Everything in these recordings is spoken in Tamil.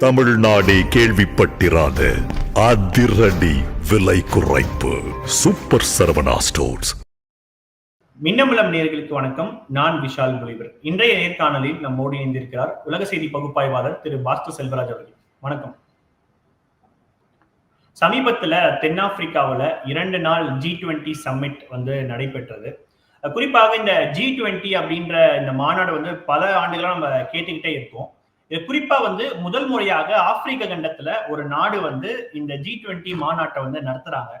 தமிழ்நாடே கேள்விப்பட்டிராத அதிரடி விலை குறைப்பு. Super Saravana stores. மின்னமலம் நேர்களுக்கு வணக்கம். நான் விஷால் முனிவர். இன்றைய நேர்காணலில் நம்மோடு இணைந்திருக்கிறார் உலக செய்தி பகுப்பாய்வாளர் திரு பாஸ்து செல்வராஜ் அவர்கள். வணக்கம். சமீபத்துல தென்னாப்பிரிக்காவில் இரண்டு நாள் ஜி டுவெண்ட்டி சம்மிட் வந்து நடைபெற்றது. குறிப்பாக இந்த ஜி டுவெண்ட்டி அப்படின்ற இந்த மாநாடு வந்து பல ஆண்டுகளாக நம்ம கேட்டுக்கிட்டே இருக்கோம். குறிப்பா வந்து முதல் முறையாக ஆப்பிரிக்க கண்டத்துல ஒரு நாடு வந்து இந்த ஜி டுவெண்ட்டி மாநாட்டை வந்து நடத்துறாங்க.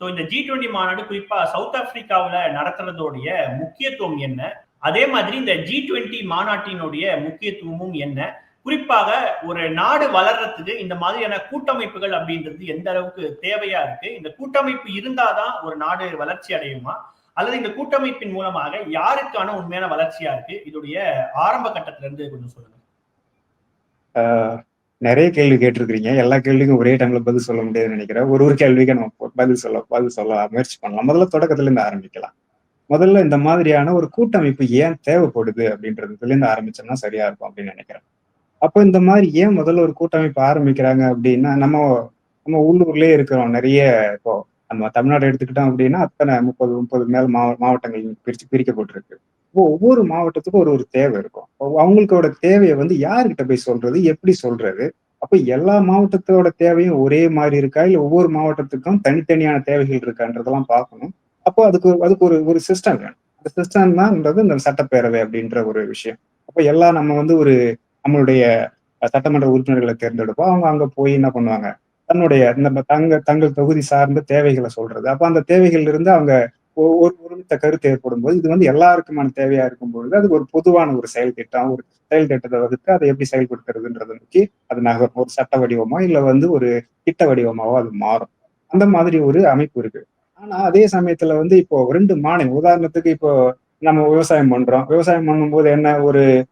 ஸோ இந்த ஜி டுவெண்ட்டி மாநாடு குறிப்பா சவுத் ஆப்பிரிக்காவுல நடத்துறதோடைய முக்கியத்துவம் என்ன? அதே மாதிரி இந்த ஜி டுவெண்ட்டி மாநாட்டினுடைய முக்கியத்துவமும் என்ன? குறிப்பாக ஒரு நாடு வளர்றதுக்கு இந்த மாதிரியான கூட்டமைப்புகள் அப்படின்றது எந்த அளவுக்கு தேவையா இருக்கு? இந்த கூட்டமைப்பு இருந்தாதான் ஒரு நாடு வளர்ச்சி அடையுமா? அல்லது இந்த கூட்டமைப்பின் மூலமாக யாருக்கான உண்மையான வளர்ச்சியா இருக்கு? இதோடைய ஆரம்ப கட்டத்திலிருந்து கொஞ்சம் சொல்லுங்க. நிறைய கேள்வி கேட்டிருக்கிறீங்க. எல்லா கேள்விக்கும் ஒரே டைம்ல பதில் சொல்ல முடியாதுன்னு நினைக்கிறேன். ஒரு ஒரு கேள்விக்கு நம்ம பதில் சொல்ல பதில் சொல்ல முயற்சி பண்ணலாம். முதல்ல தொடக்கத்துல இருந்து ஆரம்பிக்கலாம். முதல்ல இந்த மாதிரியான ஒரு கூட்டமைப்பு ஏன் தேவைப்படுது அப்படின்றதுல இருந்து ஆரம்பிச்சோம்னா சரியா இருக்கும் அப்படின்னு நினைக்கிறேன். அப்போ இந்த மாதிரி ஏன் முதல்ல ஒரு கூட்டமைப்பு ஆரம்பிக்கிறாங்க அப்படின்னா நம்ம நம்ம உள்ளூர்லயே இருக்கிறோம். நிறைய இப்போ நம்ம தமிழ்நாடு எடுத்துக்கிட்டோம் அப்படின்னா அத்தனை முப்பது முப்பது மேல் மாவட்டங்கள் பிரிச்சு பிரிக்கப்பட்டிருக்கு. இப்போ ஒவ்வொரு மாவட்டத்துக்கும் ஒரு ஒரு தேவை இருக்கும். அவங்களுக்கோட தேவையை வந்து யாருக்கிட்ட போய் சொல்றது எப்படி சொல்றது? அப்ப எல்லா மாவட்டத்தோட தேவையும் ஒரே மாதிரி இருக்கா? இல்ல ஒவ்வொரு மாவட்டத்துக்கும் தனித்தனியான தேவைகள் இருக்கான்றதெல்லாம் பார்க்கணும். அப்போ அதுக்கு அதுக்கு ஒரு ஒரு சிஸ்டம் வேணும். அந்த சிஸ்டம் தான்ன்றது இந்த சட்டப்பேரவை அப்படின்ற ஒரு விஷயம். அப்போ எல்லாம் நம்ம வந்து ஒரு நம்மளுடைய சட்டமன்ற உறுப்பினர்களை தேர்ந்தெடுப்போம். அவங்க அங்க போய் என்ன பண்ணுவாங்க? தன்னுடைய இந்த தங்க தங்கள் தொகுதி சார்ந்த தேவைகளை சொல்றது. அப்ப அந்த தேவைகள்ல இருந்து அவங்க ஒரு ஒருமித்த கருத்து ஏற்படும் போது இது வந்து எல்லாருக்குமான தேவையா இருக்கும் பொழுது அது ஒரு பொதுவான ஒரு செயல் திட்டம் ஒரு செயல் திட்டத்தை வகுத்து அதை எப்படி செயல்படுத்துறதுன்றது நோக்கி அது நகரும். ஒரு சட்ட வடிவமோ இல்ல வந்து ஒரு திட்ட வடிவமாவோ அது மாறும். அந்த மாதிரி ஒரு அமைப்பு இருக்கு. ஆனா அதே சமயத்துல வந்து இப்போ ரெண்டு மாநிலம் உதாரணத்துக்கு இப்போ நம்ம விவசாயம் பண்றோம். விவசாயம் பண்ணும்போது என்ன ஒரு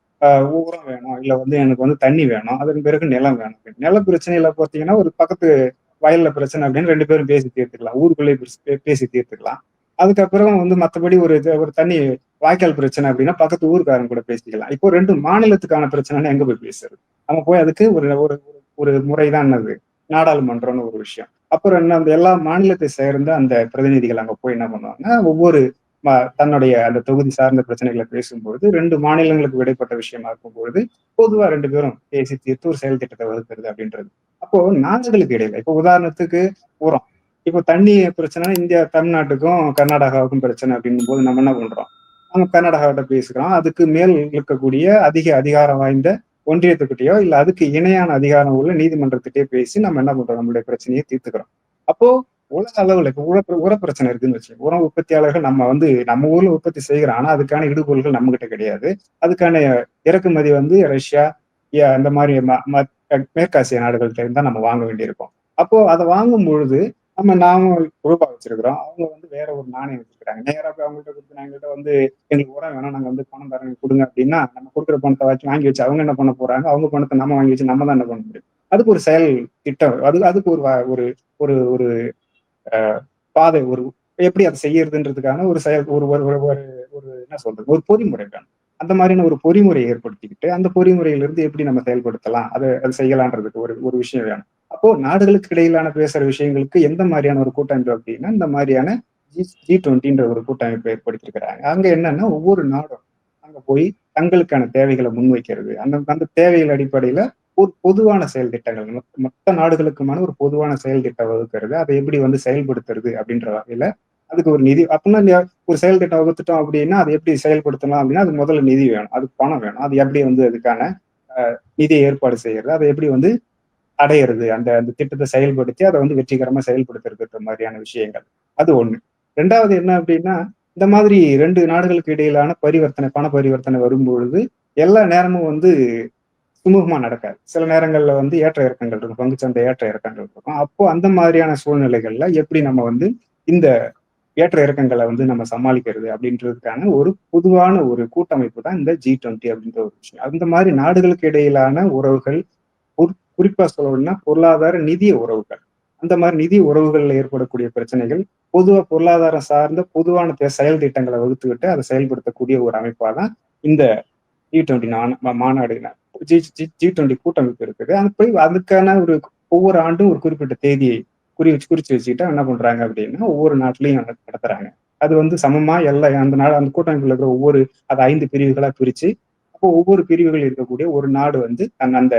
உரம் வேணும் இல்ல வந்து எனக்கு வந்து தண்ணி வேணும் அதன் பிறகு நிலம் வேணும். நில பிரச்சனையில பார்த்தீங்கன்னா ஒரு பக்கத்து வயல்ல பிரச்சனை அப்படின்னு ரெண்டு பேரும் பேசி தீர்த்துக்கலாம். ஊருக்குள்ளேயே பேசி- பேசி தீர்த்துக்கலாம். அதுக்கப்புறம் வந்து மற்றபடி ஒரு இது- ஒரு தண்ணி வாய்க்கால் பிரச்சனை அப்படின்னா பக்கத்து ஊருக்காரங்க கூட பேசிக்கலாம். இப்போ ரெண்டு மாநிலத்துக்கான பிரச்சனைன்னு எங்க போய் பேசுறது? நம்ம போய் அதுக்கு ஒரு ஒரு ஒரு- முறைதான் என்னது நாடாளுமன்றம்னு ஒரு விஷயம். அப்புறம் என்ன அந்த எல்லா மாநிலத்தை சேர்ந்த அந்த பிரதிநிதிகள் அங்க போய் என்ன பண்ணுவாங்க ஒவ்வொரு தன்னுடைய அந்த தொகுதி சார்ந்த பிரச்சனைகளை பேசும்பொழுது ரெண்டு மாநிலங்களுக்கு விடைப்பட்ட விஷயமா இருக்கும்பொழுது பொதுவா ரெண்டு பேரும் பேசி தீர்த்து ஒரு செயல் திட்டத்தை வகுக்கிறது அப்படின்றது. அப்போ நாடுகளுக்கு இடையில இப்போ உதாரணத்துக்கு உரம். இப்போ தண்ணி பிரச்சனை இந்தியா தமிழ்நாட்டுக்கும் கர்நாடகாவுக்கும் பிரச்சனை அப்படின்னும் போது நம்ம என்ன பண்றோம்? நம்ம கர்நாடகாவிட்ட பேசுகிறோம் அதுக்கு மேல் இருக்கக்கூடிய அதிக அதிகாரம் வாய்ந்த ஒன்றியத்துக்கிட்டயோ இல்ல அதுக்கு இணையான அதிகாரம் உள்ள நீதிமன்றத்திட்டே பேசி நம்ம என்ன பண்றோம்? நம்மளுடைய பிரச்சனையை தீர்த்துக்கிறோம். அப்போ உலக அளவுல இப்ப உர உர பிரச்சனை இருக்குன்னு வச்சு உரம் உற்பத்தியாளர்கள் நம்ம வந்து நம்ம ஊர்ல உற்பத்தி செய்கிறோம் ஆனா அதுக்கான இடுபொருள்கள் நம்ம கிட்ட கிடையாது. அதுக்கான இறக்குமதி வந்து ரஷ்யா அந்த மாதிரி ம- மேற்காசிய நாடுகள்கிட்ட இருந்தா நம்ம வாங்க வேண்டியிருக்கும். அப்போ அதை வாங்கும் பொழுது நம்ம நாம குரூப்பா வச்சிருக்கிறோம். அவங்க வந்து வேற ஒரு நாணயம் வச்சிருக்காங்க நேரா போய் அவங்கள்ட்ட கொடுத்து எங்கள்கிட்ட வந்து எங்களுக்கு உரம் வேணும். நாங்க வந்து பணம் தரேன் கொடுங்க அப்படின்னா நம்ம கொடுக்குற பணத்தை வச்சு வாங்கி வச்சு அவங்க என்ன பண்ண போறாங்க? அவங்க பணத்தை நம்ம வாங்கி வச்சு நம்ம தான் என்ன பண்ண முடியும்? அதுக்கு ஒரு செயல் திட்டம். அது அதுக்கு ஒரு வ- ஒரு ஒரு ஒரு பாதை ஒரு எப்படி அதை செய்யறதுன்றதுக்கான ஒரு செயல் ஒரு ஒரு ஒரு- ஒரு ஒரு என்ன சொல்றது? ஒரு பொறிமுறை வேணும். அந்த மாதிரியான ஒரு பொறிமுறையை ஏற்படுத்திக்கிட்டு அந்த பொறிமுறையிலிருந்து எப்படி நம்ம செயல்படுத்தலாம்? அதை அது செய்யலான்றதுக்கு ஒரு ஒரு விஷயம் வேணும். அப்போ நாடுகளுக்கு இடையிலான பேசுற விஷயங்களுக்கு எந்த மாதிரியான ஒரு கூட்டமைப்பு அப்படின்னா இந்த மாதிரியான ஜி ஜி டுவெண்ட்டின்ற ஒரு கூட்டமைப்பு ஏற்படுத்தியிருக்கிறாங்க. அங்க என்னன்னா ஒவ்வொரு நாடும் அங்க போய் தங்களுக்கான தேவைகளை முன்வைக்கிறது. அந்த அந்த தேவைகள் அடிப்படையில ஒரு பொதுவான செயல் திட்டங்கள் மொத்த- நாடுகளுக்குமான ஒரு பொதுவான செயல் திட்டம் வகுக்கிறது. அதை எப்படி வந்து செயல்படுத்துறது அப்படின்ற வகையில அதுக்கு ஒரு நிதி அப்படின்னா ஒரு செயல் திட்டம் வகுத்துட்டோம் அப்படின்னா அதை எப்படி செயல்படுத்தலாம் அப்படின்னா அது முதல்ல நிதி வேணும் அதுக்கு பணம் வேணும். அது எப்படி வந்து அதுக்கான நிதியை ஏற்பாடு செய்யறது அதை எப்படி வந்து அடையிறது. அந்த அந்த திட்டத்தை செயல்படுத்தி அதை வந்து வெற்றிகரமா செயல்படுத்துறதுன்ற மாதிரியான விஷயங்கள். அது ஒண்ணு. ரெண்டாவது என்ன அப்படின்னா இந்த மாதிரி ரெண்டு நாடுகளுக்கு இடையிலான பரிவர்த்தனை பண பரிவர்த்தனை வரும்பொழுது எல்லா நேரமும் வந்து சுமூகமா நடக்காது. சில நேரங்கள்ல வந்து ஏற்ற இறக்கங்கள் இருக்கும் பங்குச்சந்தை ஏற்ற இறக்கங்கள் இருக்கும். அப்போ அந்த மாதிரியான சூழ்நிலைகள்ல எப்படி நம்ம வந்து இந்த ஏற்ற இறக்கங்களை வந்து நம்ம சமாளிக்கிறது அப்படின்றதுக்கான ஒரு பொதுவான ஒரு கூட்டமைப்பு தான் இந்த ஜி டுவெண்ட்டி அப்படின்ற ஒரு விஷயம். அந்த மாதிரி நாடுகளுக்கு இடையிலான உறவுகள் குறிப்பா சொல்லணும்னா பொருளாதார நிதிய உறவுகள். அந்த மாதிரி நிதி உறவுகள்ல ஏற்படக்கூடிய பிரச்சனைகள் பொதுவா பொருளாதாரம் சார்ந்த பொதுவான செயல் திட்டங்களை வகுத்துக்கிட்டு அதை செயல்படுத்தக்கூடிய ஒரு அமைப்பா தான் இந்த ஜி டுவெண்ட்டி மாநாடு ஜி ஜி டுவெண்ட்டி கூட்டமைப்பு இருக்குது. அது போய் அதுக்கான ஒரு ஒவ்வொரு ஆண்டும் ஒரு குறிப்பிட்ட தேதியை குறி வச்சு குறிச்சு வச்சுக்கிட்டா என்ன பண்றாங்க அப்படின்னா ஒவ்வொரு நாட்டிலையும் நடத்துறாங்க. அது வந்து சமமா எல்லா அந்த நாடு அந்த கூட்டமைப்புல இருக்கிற ஒவ்வொரு அது ஐந்து பிரிவுகளா பிரிச்சு அப்போ ஒவ்வொரு பிரிவுகள் இருக்கக்கூடிய ஒரு நாடு வந்து தன் அந்த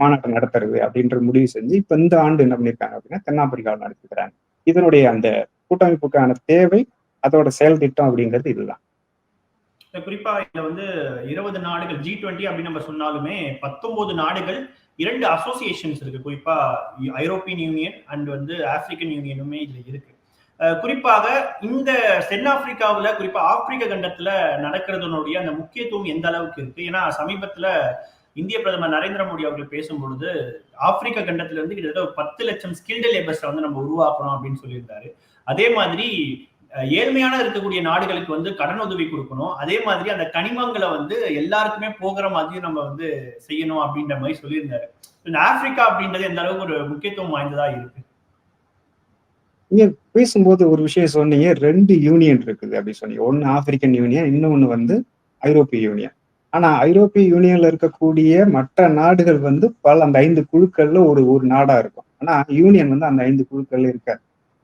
மாநாடு நடத்துறது அப்படின்ற முடிவு செஞ்சு இப்ப இந்த ஆண்டு என்ன பண்ணிருக்காங்க அப்படின்னா தென்னாப்பிரிக்காவில் நடத்திக்கிறாங்க இதனுடைய அந்த கூட்டமைப்புக்கான தேவை அதோட செயல் திட்டம் அப்படிங்கிறது இதுதான். குறிப்பா இதுல வந்து இருபது நாடுகள் ஜி டுவெண்ட்டி அப்படின்னு நம்ம சொன்னாலுமே பத்தொன்பது நாடுகள் இரண்டு அசோசியேஷன்ஸ் இருக்கு. குறிப்பா ஐரோப்பியன் யூனியன் அண்ட் வந்து ஆப்பிரிக்கன் யூனியனுமே இதுல இருக்கு. குறிப்பாக இந்த தென்னாப்பிரிக்காவுல குறிப்பா ஆப்பிரிக்க கண்டத்துல நடக்கிறதுனுடைய அந்த முக்கியத்துவம் எந்த அளவுக்கு இருக்கு? ஏன்னா சமீபத்துல இந்திய பிரதமர் நரேந்திர மோடி அவர்கள் பேசும்பொழுது ஆப்பிரிக்க கண்டத்துல இருந்து கிட்டத்தட்ட ஒரு பத்து லட்சம் ஸ்கில்டு லேபர்ஸை வந்து நம்ம உருவாக்கணும் அப்படின்னு சொல்லியிருந்தாரு. அதே மாதிரி ஏழ்மையான இருக்கக்கூடிய நாடுகளுக்கு வந்து கடன் உதவி கொடுக்கணும். அதே மாதிரி அந்த கனிமங்களை வந்து எல்லாருக்குமே போகிற மாதிரி நம்ம வந்து செய்யணும் அப்படின்ற மாதிரி சொல்லியிருந்தாரு. இந்த ஆப்பிரிக்கா அப்படின்றது எந்த அளவுக்கு ஒரு முக்கியத்துவம் வாய்ந்ததா இருக்கு? நீங்க பேசும்போது ஒரு விஷயம் சொன்னீங்க ரெண்டு யூனியன் இருக்குது அப்படின்னு சொன்னீங்க. ஒன்னு ஆப்பிரிக்கன் யூனியன் இன்னொன்னு வந்து ஐரோப்பிய யூனியன் ஆனா ஐரோப்பிய யூனியன்ல இருக்கக்கூடிய மற்ற நாடுகள் வந்து பல அந்த ஐந்து குழுக்கள்ல ஒரு ஒரு நாடா இருக்கும். ஆனா யூனியன் வந்து அந்த ஐந்து குழுக்கள்ல இருக்காது.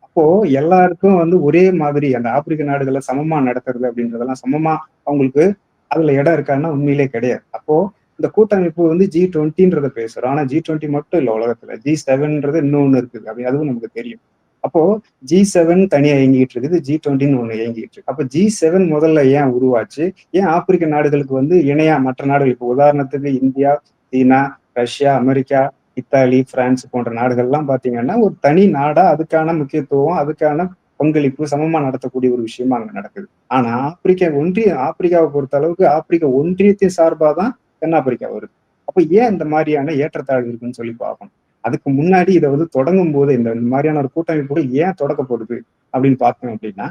அப்போ எல்லாருக்கும் வந்து ஒரே மாதிரி அந்த ஆப்பிரிக்க நாடுகளை சமமா நடத்துறது அப்படின்றதெல்லாம் சமமா அவங்களுக்கு அதுல இடம் இருக்கான்னா உண்மையிலே கிடையாது. அப்போ இந்த கூட்டமைப்பு வந்து ஜி டுவெண்ட்டின்றத பேசுறோம். ஆனா ஜி டுவெண்ட்டி மட்டும் இல்லை உலகத்துல. ஜி செவன்ன்றது இன்னொன்னு இருக்குது. அப்படி அதுவும் நமக்கு தெரியும். அப்போ ஜி செவன் தனியா இயங்கிட்டு இருக்குது ஜி டுவெண்ட்டின்னு ஒண்ணு இயங்கிட்டு இருக்கு. அப்போ ஜி செவன் முதல்ல ஏன் உருவாச்சு? ஏன் ஆப்பிரிக்க நாடுகளுக்கு வந்து இணையா மற்ற நாடுகள் இப்போ உதாரணத்துக்கு India China Russia America Italy France போன்ற நாடுகள்லாம் பாத்தீங்கன்னா ஒரு தனி நாடா அதுக்கான முக்கியத்துவம் அதுக்கான பங்களிப்பு சமமா நடத்தக்கூடிய ஒரு விஷயமா அங்க நடக்குது. ஆனா ஆப்பிரிக்கா ஒன்றிய ஆப்பிரிக்காவை பொறுத்த அளவுக்கு ஆப்பிரிக்க ஒன்றியத்தின் சார்பாதான் தென்னாப்பிரிக்கா வருது. அப்ப ஏன் இந்த மாதிரியான ஏற்றத்தாழ்வு இருக்குன்னு சொல்லி பார்க்கணும்? அதுக்கு முன்னாடி இதை வந்து தொடங்கும் போது இந்த மாதிரியான ஒரு கூட்டமைப்புகள் ஏன் தொடக்கப்படுது அப்படின்னு பார்த்தோம் அப்படின்னா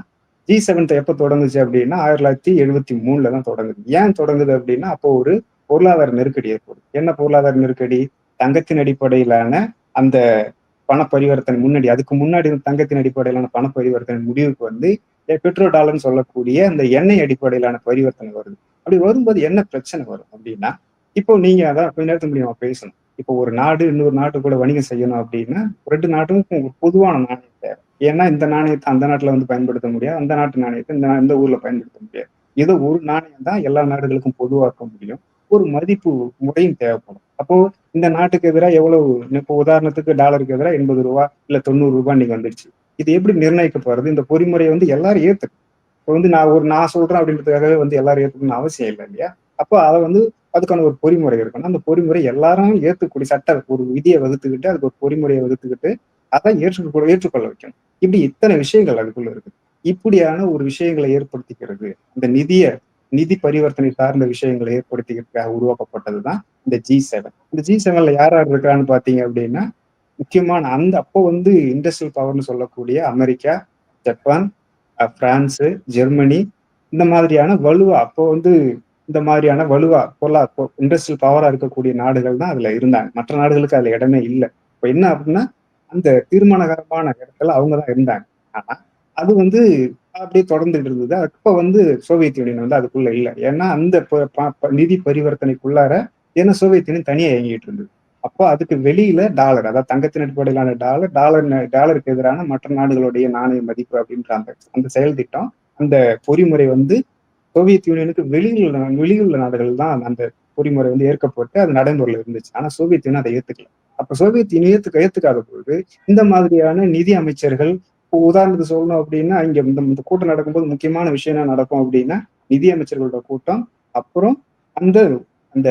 ஜி செவன்த் எப்போ தொடங்குச்சு அப்படின்னா ஆயிரத்தி தொள்ளாயிரத்தி எழுபத்தி மூணுல தான் தொடங்குது. ஏன் தொடங்குது அப்படின்னா அப்போ ஒரு பொருளாதார நெருக்கடி ஏற்படுது. என்ன பொருளாதார நெருக்கடி? தங்கத்தின் அடிப்படையிலான அந்த பண பரிவர்த்தனை முன்னாடி அதுக்கு முன்னாடி தங்கத்தின் அடிப்படையிலான பண பரிவர்த்தனை முடிவுக்கு வந்து பெட்ரோ டாலர்னு சொல்லக்கூடிய அந்த எண்ணெய் அடிப்படையிலான பரிவர்த்தனை வருது. அப்படி வரும்போது என்ன பிரச்சனை வரும் அப்படின்னா இப்போ நீங்க அதான் கொஞ்ச நேரத்துக்கு முடியுமா பேசணும். இப்போ ஒரு நாடு இன்னொரு நாட்டு கூட வணிகம் செய்யணும் அப்படின்னா ரெண்டு நாட்டுக்கும் ஒரு பொதுவான நாணயம் தேவை. ஏன்னா இந்த நாணயத்தை அந்த நாட்டுல வந்து பயன்படுத்த முடியாது அந்த நாட்டு நாணயத்தை இந்த இந்த ஊர்ல பயன்படுத்த முடியாது. ஏதோ ஒரு நாணயம் தான் எல்லா நாடுகளுக்கும் பொதுவாக்க முடியும். ஒரு மதிப்பு முறையும் தேவைப்படும். அப்போ இந்த நாட்டுக்கு எதிராக எவ்வளவு இப்போ உதாரணத்துக்கு டாலருக்கு எதிராக எண்பது ரூபா இல்ல தொண்ணூறு ரூபா நீங்க வந்துடுச்சு இது எப்படி நிர்ணயிக்கப்படுறது இந்த பொறிமுறையை வந்து எல்லாரும் ஏத்துக்கணும். இப்போ வந்து நான் ஒரு நான் சொல்றேன் அப்படின்றதுக்காகவே வந்து எல்லாரும் ஏத்துக்கணும்னு அவசியம் இல்லை இல்லையா? அப்போ அதை வந்து அதுக்கான ஒரு பொறிமுறை இருக்கணும். அந்த பொறிமுறை எல்லாரும் ஏற்றுக்கூடிய சட்ட ஒரு விதியை வகுத்துக்கிட்டு அதுக்கு ஒரு பொறிமுறையை வகுத்துக்கிட்டு அதை ஏற்றுக்கொள்ள ஏற்றுக்கொள்ள வைக்கணும். இப்படி இத்தனை விஷயங்கள் அதுக்குள்ள இருக்கு இப்படியான ஒரு விஷயங்களை ஏற்படுத்திக்கிறது இந்த நிதிய நிதி பரிவர்த்தனை சார்ந்த விஷயங்களை ஏற்படுத்திக்கிறதுக்காக உருவாக்கப்பட்டது தான் இந்த ஜி செவன் இந்த ஜி செவன்ல யார் யார் இருக்கிறான்னு பாத்தீங்க அப்படின்னா முக்கியமான அந்த அப்போ வந்து இண்டஸ்ட்ரியல் பவர்னு சொல்லக்கூடிய அமெரிக்கா ஜப்பான் பிரான்ஸ் ஜெர்மனி இந்த மாதிரியான வலுவா அப்போ வந்து இந்த மாதிரியான வலுவா பொருளா இண்டஸ்ட்ரியல் பவரா இருக்கக்கூடிய நாடுகள் தான் அதுல இருந்தாங்க. மற்ற நாடுகளுக்கு அதுல இடமே இல்லை. இப்போ என்ன அப்படின்னா அந்த தீர்மானகரமான இடத்துல அவங்க தான் இருந்தாங்க. ஆனா அது வந்து அப்படியே தொடர்ந்துட்டு இருந்தது. அப்ப வந்து சோவியத் யூனியன் வந்து அதுக்குள்ள இல்லை. ஏன்னா அந்த நிதி பரிவர்த்தனைக்குள்ளார ஏன்னா சோவியத் யூனியன் தனியா இயங்கிட்டு இருந்தது. அப்போ அதுக்கு வெளியில டாலர் அதாவது தங்கத்தின் அடிப்படையிலான டாலர் டாலர் டாலருக்கு எதிரான மற்ற நாடுகளுடைய நாணய மதிப்பு அப்படின்ற அந்த அந்த செயல் திட்டம் அந்த பொறிமுறை வந்து சோவியத் யூனியனுக்கு வெளியில் வெளியுள்ள நாடுகள் தான் அந்த பொறிமுறை வந்து ஏற்கப்பட்டு அது நடைமுறையில் இருந்துச்சு. ஆனா சோவியத் யூனியன் அதை ஏத்துக்கல. அப்ப சோவியத் யூனியன் ஏத்துக்க ஏத்துக்காத பொழுது இந்த மாதிரியான நிதி அமைச்சர்கள் இப்போ உதாரணத்துக்கு சொல்லணும் அப்படின்னா இங்க இந்த கூட்டம் நடக்கும்போது முக்கியமான விஷயம் என்ன நடக்கும் அப்படின்னா நிதி அமைச்சர்களோட கூட்டம் அப்புறம் அந்த அந்த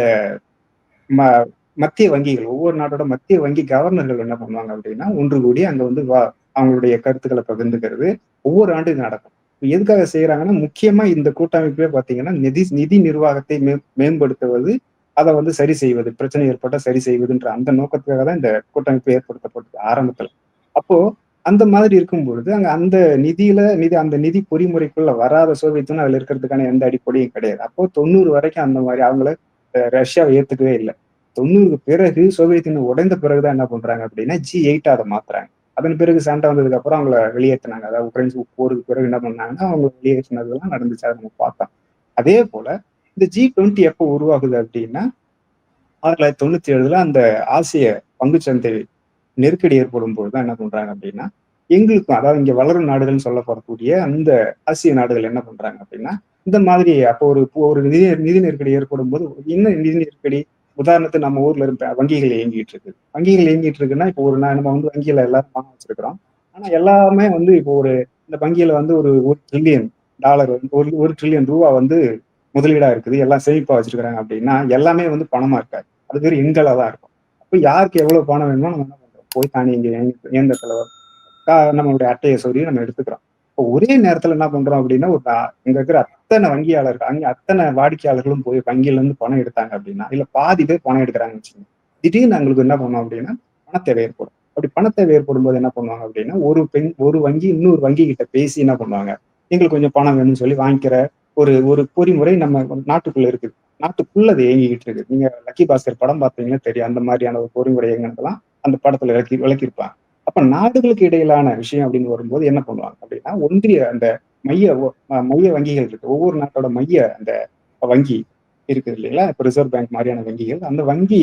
மத்திய வங்கிகள் ஒவ்வொரு நாட்டோட மத்திய வங்கி கவர்னர்கள் என்ன பண்ணுவாங்க அப்படின்னா ஒன்று கூடி அங்க வந்து வா அவங்களுடைய கருத்துக்களை பகிர்ந்துக்கிறது. ஒவ்வொரு ஆண்டு இது நடக்கும். எதுக்காக செய்யறாங்கன்னா முக்கியமா இந்த கூட்டமைப்பே பாத்தீங்கன்னா நிதி நிதி நிர்வாகத்தை மே மேம்படுத்துவது அதை வந்து சரி செய்வது பிரச்சனை ஏற்பட்டால் சரி செய்வதுன்ற அந்த நோக்கத்துக்காக தான் இந்த கூட்டமைப்பு ஏற்படுத்தப்பட்டது ஆரம்பத்துல. அப்போ அந்த மாதிரி இருக்கும் பொழுது அங்க அந்த நிதியில நிதி அந்த நிதி பொறிமுறைக்குள்ள வராத சோவியத்துன்னு அதுல இருக்கிறதுக்கான எந்த அடிப்படையும் கிடையாது. அப்போ தொண்ணூறு வரைக்கும் அந்த மாதிரி அவங்கள ரஷ்யாவை ஏத்துக்கவே இல்லை. தொண்ணூறுக்கு பிறகு சோவியத் யூனியன் உடைந்த பிறகுதான் என்ன பண்றாங்க அப்படின்னா ஜி எயிட் அதை மாத்துறாங்க. அதன் பிறகு சண்டை வந்ததுக்கு அப்புறம் அவங்கள வெளியேற்றினாங்க அதாவது உக்ரைன்ஸ் போருக்கு பிறகு என்ன பண்ணாங்கன்னா அவங்க வெளியேற்றினதுலாம் நடந்துச்சு. அதை நம்ம பார்த்தோம். அதே போல இந்த ஜி டுவெண்ட்டி எப்போ உருவாகுது அப்படின்னா ஆயிரத்தி தொள்ளாயிரத்தி தொண்ணூத்தி ஏழுல அந்த ஆசிய பங்குச்சந்தை நெருக்கடி ஏற்படும் போது தான் என்ன பண்றாங்க அப்படின்னா எங்களுக்கும் அதாவது இங்க வளரும் நாடுகள்னு சொல்லப்படக்கூடிய அந்த ஆசிய நாடுகள் என்ன பண்றாங்க அப்படின்னா இந்த மாதிரி அப்போ ஒரு ஒரு நிதி நிதி நெருக்கடி ஏற்படும் போது என்ன நிதி நெருக்கடி உதாரணத்துக்கு நம்ம ஊர்ல இருக்க வங்கிகள் இயங்கிட்டு இருக்கு வங்கிகள் இயங்கிட்டு இருக்குன்னா இப்போ ஒரு நான் நம்ம வந்து வங்கியில எல்லாரும் பணம் வச்சிருக்கிறோம் ஆனா எல்லாமே வந்து இப்போ ஒரு இந்த வங்கியில வந்து ஒரு ஒரு ட்ரில்லியன் டாலர் ஒரு ஒரு ட்ரில்லியன் ரூபா வந்து முதலீடா இருக்குது எல்லாம் சேமிப்பா வச்சிருக்கிறாங்க அப்படின்னா எல்லாமே வந்து பணமா இருக்காது அது பேர் எண்களா தான் இருக்கும் அப்போ யாருக்கு எவ்வளவு பணம் வேணுமோ நம்ம என்ன பண்றோம் போய் தானே இங்க இயந்திரத்துல நம்மளுடைய அட்டையை சொல்லி நம்ம எடுத்துக்கிறோம் இப்போ ஒரே நேரத்துல என்ன பண்றோம் அப்படின்னா ஒரு இங்க இருக்கிற அத்தனை வங்கியாளர்கள் அங்க அத்தனை வாடிக்கையாளர்களும் போய் வங்கியில இருந்து பணம் எடுத்தாங்க அப்படின்னா இல்ல பாதி பேர் பணம் எடுக்கிறாங்கன்னு வச்சுக்கோங்க. திடீர்னு அவங்களுக்கு என்ன பண்ணுவோம் அப்படின்னா பணத்தேவை ஏற்படும். அப்படி பணத்தேவை ஏற்படும் போது என்ன பண்ணுவாங்க அப்படின்னா ஒரு பெண் ஒரு வங்கி இன்னொரு வங்கி கிட்ட பேசி என்ன பண்ணுவாங்க எங்களுக்கு கொஞ்சம் பணம் வேணும்னு சொல்லி வாங்கிக்கிற ஒரு ஒரு பொறிமுறை நம்ம நாட்டுக்குள்ள இருக்குது. நாட்டுக்குள்ள அது இயங்கிக்கிட்டு இருக்கு நீங்க லக்கி பாஸ்கர் படம் பார்த்தீங்கன்னா தெரியும் அந்த மாதிரியான ஒரு பொறிமுறை இயங்கினதெல்லாம் அந்த படத்துல விளக்கி விளக்கியிருப்பாங்க. அப்ப நாடுகளுக்கு இடையிலான விஷயம் அப்படின்னு வரும்போது என்ன பண்ணுவாங்க அப்படின்னா ஒன்றிய அந்த மைய மைய வங்கிகள் இருக்கு. ஒவ்வொரு நாட்டோட மைய அந்த வங்கி இருக்குது இல்லைங்களா? இப்போ ரிசர்வ் பேங்க் மாதிரியான வங்கிகள். அந்த வங்கி